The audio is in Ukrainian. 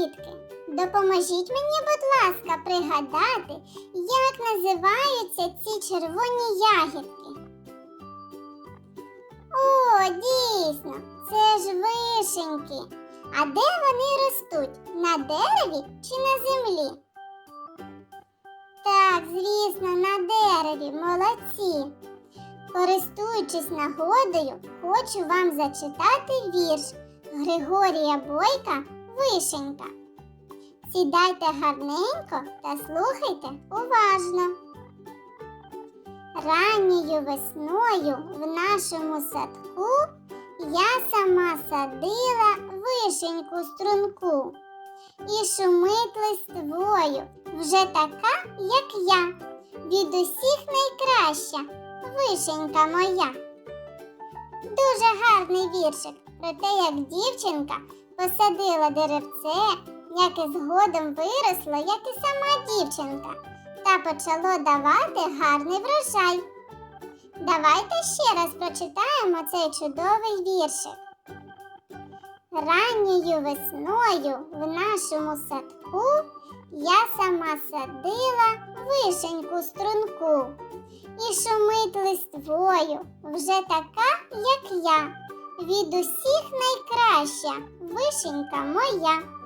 дітки, допоможіть мені, будь ласка, пригадати, як називаються ці червоні ягідки. О, дійсно, це ж вишеньки. А де вони ростуть? На дереві чи на землі? Так, звісно, на дереві, молодці. Користуючись нагодою, хочу вам зачитати вірш Григорія Бойка Вишенька. Сідайте гарненько та слухайте уважно. Ранньою весною в нашому садку я сама садила вишеньку струнку. І шумить листвою, вже така, як я, від усіх найкраща вишенька моя. Дуже гарний віршик про те, як дівчинка посадила деревце, яке згодом виросло, як і сама дівчинка, та почало давати гарний врожай. Давайте ще раз прочитаємо цей чудовий віршик. Ранньою весною в нашому садку я сама садила вишеньку струнку. І шумить листвою вже така, як я. Від усіх найкраща вишенька моя.